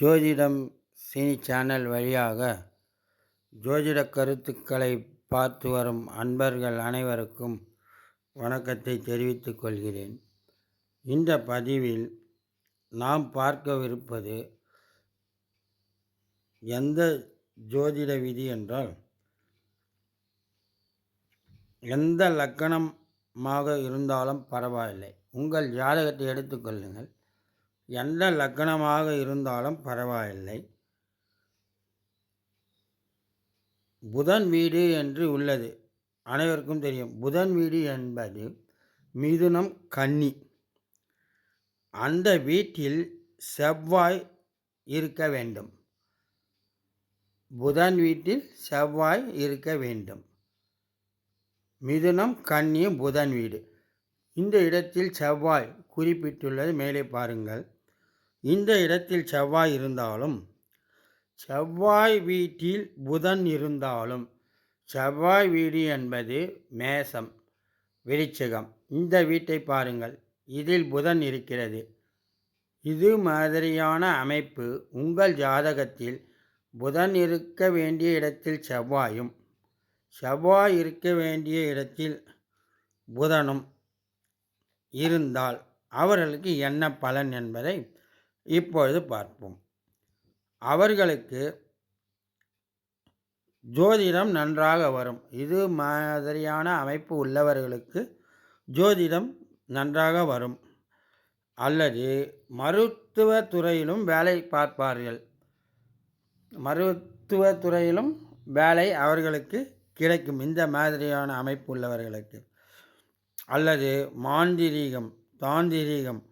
ஜோதிடம் cine channel வழியாக ஜோதிட கருத்துக்களை பார்த்து வரும் அன்பர்கள் அனைவருக்கும் வணக்கத்தை தெரிவித்துக் கொள்கிறேன். இந்த பதிவில் நாம் பார்க்கவிருப்பது எந்த ஜோதிட விதி என்றால் எந்த லக்கணமாக இருந்தாலும் பரவாயில்லை. உங்கள் ஜாதகத்தை எடுத்துக்கொள்ளுங்கள் எந்த லக்னமாக இருந்தாலும் பரவாயில்லை. புதன் வீடு என்று உள்ளது. அனைவருக்கும் தெரியும். புதன் வீடு என்பது மிதுனம் கன்னி. அந்த வீட்டில் செவ்வாய் இருக்க வேண்டும். புதன் வீட்டில் செவ்வாய் இருக்க வேண்டும். மிதுனம் கன்னி புதன் வீடு. இந்த இடத்தில் செவ்வாய் குறிப்பிட்டுள்ளது. மேலே பாருங்கள். இந்த இடத்தில் செவ்வாய் இருந்தாலும் செவ்வாய் வீட்டில் புதன் இருந்தாலும் செவ்வாய் வீடு என்பது மேசம் விருச்சகம். இந்த வீட்டை பாருங்கள். இதில் புதன் இருக்கிறது. இது மாதிரியான அமைப்பு. உங்கள் ஜாதகத்தில் புதன் இருக்க வேண்டிய இடத்தில் செவ்வாயும் செவ்வாய் இருக்க வேண்டிய இடத்தில் புதனும் இருந்தால் அவர்களுக்கு என்ன பலன் என்பதை இப்பொழுது பார்ப்போம். அவர்களுக்கு ஜோதிடம் நன்றாக வரும். இது மாதிரியான அமைப்பு உள்ளவர்களுக்கு ஜோதிடம் நன்றாக வரும். அல்லது மருத்துவ துறையிலும் வேலை பார்ப்பார்கள். மருத்துவ துறையிலும் வேலை அவர்களுக்கு கிடைக்கும். இந்த மாதிரியான அமைப்பு உள்ளவர்களுக்கு. அல்லது மாந்திரீகம் தாந்திரீகம்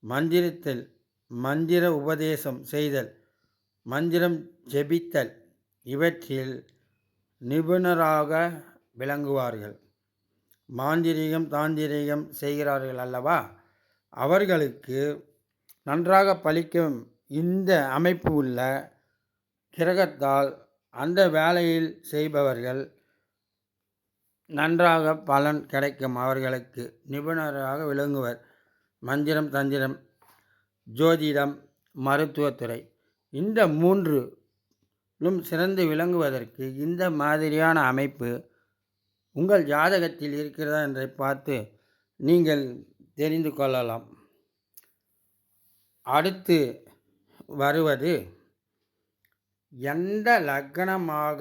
மந்திரத்தில் மந்திர உபதேசம் செய்தல் மந்திரம் ஜெபித்தல் இவற்றில் நிபுணராக விளங்குவார்கள். மாந்திரீகம் தாந்திரீகம் செய்கிறார்கள் அல்லவா? அவர்களுக்கு நன்றாக பலிக்கும் இந்த அமைப்பு உள்ள கிரகத்தால் அந்த வேலையில் செய்பவர்கள் நன்றாக பலன் கிடைக்கும். அவர்களுக்கு நிபுணராக விளங்குவர். மந்திரம் தந்திரம் ஜோதிடம் மருத்துவத்துறை. இந்த மூன்றுலும் சிறந்து விளங்குவதற்கு இந்த மாதிரியான அமைப்பு உங்கள் ஜாதகத்தில் இருக்கிறதா என்றை பார்த்து நீங்கள் தெரிந்து கொள்ளலாம். அடுத்து வருவது எந்த லக்கணமாக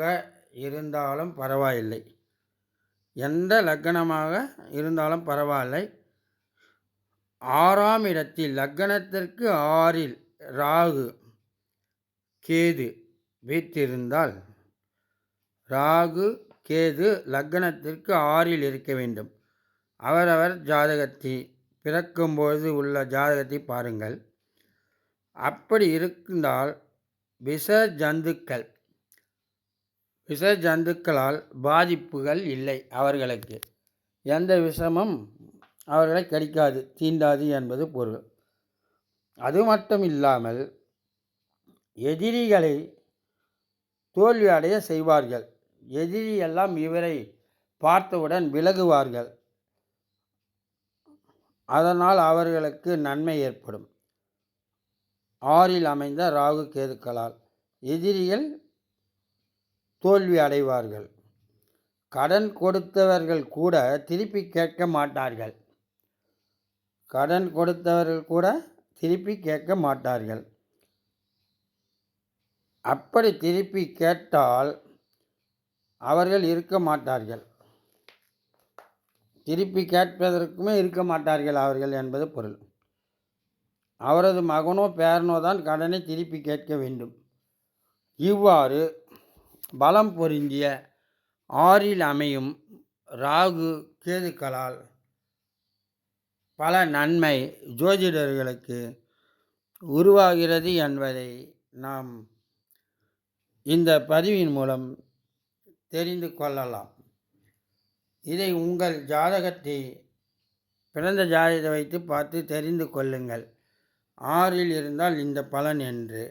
இருந்தாலும் பரவாயில்லை. எந்த லக்கணமாக இருந்தாலும் பரவாயில்லை. ஆறாம் இடத்தில் லக்கணத்திற்கு ஆறில் ராகு கேது வீற்றிருந்தால் ராகு கேது லக்கணத்திற்கு ஆறில் இருக்க வேண்டும். அவரவர் ஜாதகத்தை பிறக்கும்பொழுது உள்ள ஜாதகத்தை பாருங்கள். அப்படி இருந்தால் விஷ ஜந்துக்கள் விஷ ஜந்துக்களால் பாதிப்புகள் இல்லை அவர்களுக்கு. எந்த விஷமும் அவர்களை கடிக்காது தீண்டாது என்பது பொருள். அது மட்டும் இல்லாமல் எதிரிகளை தோல்வி அடைய செய்வார்கள். எதிரி எல்லாம் இவரை பார்த்தவுடன் விலகுவார்கள். அதனால் அவர்களுக்கு நன்மை ஏற்படும். ஆறில் அமைந்த ராகு கேதுக்களால் எதிரிகள் தோல்வி அடைவார்கள். கடன் கொடுத்தவர்கள் கூட திருப்பி கேட்க மாட்டார்கள். கடன் கொடுத்தவர்கள் கூட திருப்பி கேட்க மாட்டார்கள். அப்படி திருப்பி கேட்டால் அவர்கள் இருக்க மாட்டார்கள். திருப்பி கேட்பதற்குமே இருக்க மாட்டார்கள் அவர்கள் என்பது பொருள். அவரது மகனோ பேரனோ தான் கடனை திருப்பி கேட்க வேண்டும். இவ்வாறு பலம் பொருந்திய ஆறில் அமையும் ராகு கேதுக்களால் பல நன்மை ஜோதிடர்களுக்கு உருவாகிறது என்பதை நாம் இந்த பதிவின் மூலம் தெரிந்து கொள்ளலாம். இதை உங்கள் ஜாதகத்தை பிறந்த ஜாதகத்தை வைத்து பார்த்து தெரிந்து கொள்ளுங்கள். ஆறில் இருந்தால் இந்த பலன் என்று.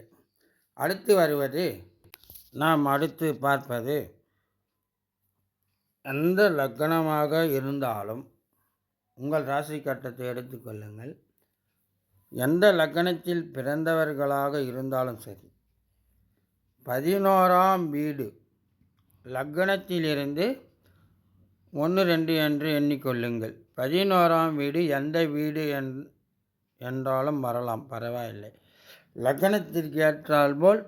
அடுத்து வருவது நாம் அடுத்து பார்ப்பது எந்த லக்கணமாக இருந்தாலும் உங்கள் ராசி கட்டத்தை எடுத்துக்கொள்ளுங்கள் எந்த லக்கணத்தில் பிறந்தவர்களாக இருந்தாலும் சரி பதினோராம் வீடு லக்னத்திலிருந்து ஒன்று ரெண்டு என்று எண்ணிக்கொள்ளுங்கள். பதினோராம் வீடு எந்த வீடு என் என்றாலும் வரலாம் பரவாயில்லை. லக்னத்திற்கு ஏற்றால் போல்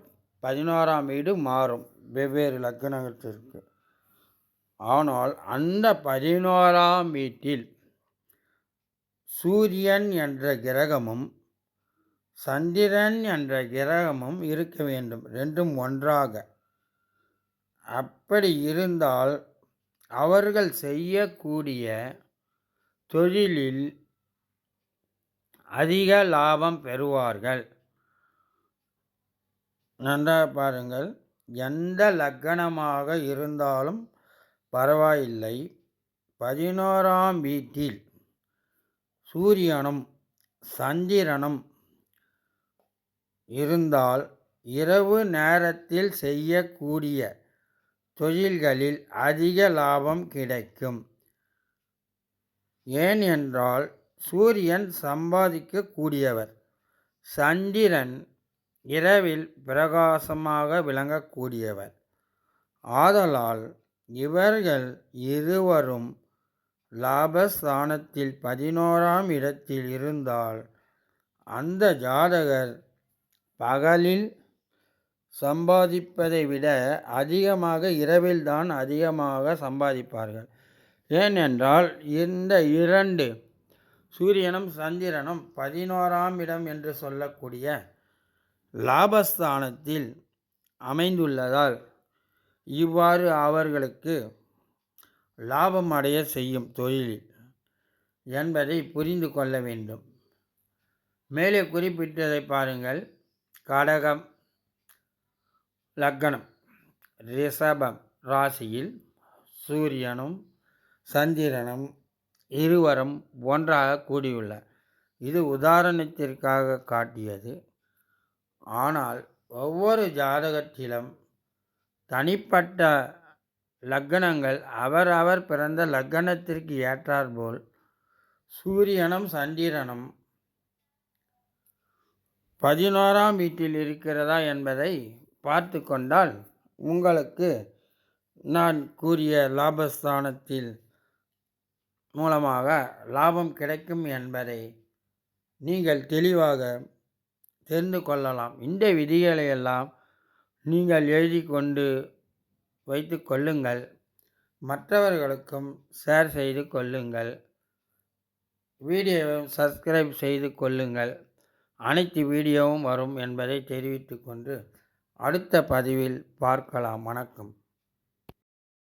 பதினோராம் வீடு மாறும் வெவ்வேறு லக்னத்திற்கு. ஆனால் அந்த பதினோராம் வீட்டில் சூரியன் என்ற கிரகமும் சந்திரன் என்ற கிரகமும் இருக்க வேண்டும் ரெண்டும் ஒன்றாக. அப்படி இருந்தால் அவர்கள் செய்யக்கூடிய தொழிலில் அதிக லாபம் பெறுவார்கள். நன்றாக பாருங்கள். எந்த லக்கணமாக இருந்தாலும் பரவாயில்லை. பதினோராம் வீட்டில் சூரியனும் சந்திரனும் இருந்தால் இரவு நேரத்தில் செய்யக்கூடிய தொழில்களில் அதிக லாபம் கிடைக்கும். ஏன் என்றால் சூரியன் சம்பாதிக்கக்கூடியவர். சந்திரன் இரவில் பிரகாசமாக விளங்கக்கூடியவர். ஆதலால் இவர்கள் இருவரும் லாபஸ்தானத்தில் பதினோராம் இடத்தில் இருந்தால் அந்த ஜாதகர் பகலில் சம்பாதிப்பதை விட அதிகமாக இரவில்தான் அதிகமாக சம்பாதிப்பார்கள். ஏனென்றால் இந்த இரண்டு சூரியனும் சந்திரனும் பதினோராம் இடம் என்று சொல்லக்கூடிய லாபஸ்தானத்தில் அமைந்துள்ளதால் இவ்வாறு அவர்களுக்கு லாபம் அடைய செய்யும் தொழிலில் என்பதை புரிந்து கொள்ள வேண்டும். மேலே குறிப்பிட்டதை பாருங்கள். கடகம் லக்னம் ரிஷபம் ராசியில் சூரியனும் சந்திரனும் இருவரும் ஒன்றாக கூடியுள்ள இது உதாரணத்திற்காக காட்டியது. ஆனால் ஒவ்வொரு ஜாதகத்திலும் தனிப்பட்ட லக்கணங்கள் அவரவர் பிறந்த லக்கணத்திற்கு ஏற்றாற்போல் சூரியனும் சந்திரனும் பதினோராம் வீட்டில் இருக்கிறதா என்பதை பார்த்து கொண்டால் உங்களுக்கு நான் கூறிய லாபஸ்தானத்தில் மூலமாக லாபம் கிடைக்கும் என்பதை நீங்கள் தெளிவாக தெரிந்து கொள்ளலாம். இந்த விதிகளை எல்லாம் நீங்கள் எழுதி கொண்டு வைத்து கொள்ளுங்கள். மற்றவர்களுக்கும் ஷேர் செய்து கொள்ளுங்கள். வீடியோவும் சப்ஸ்கிரைப் செய்து கொள்ளுங்கள். அனைத்து வீடியோவும் வரும் என்பதை தெரிவித்துக்கொண்டு அடுத்த பதிவில் பார்க்கலாம். வணக்கம்.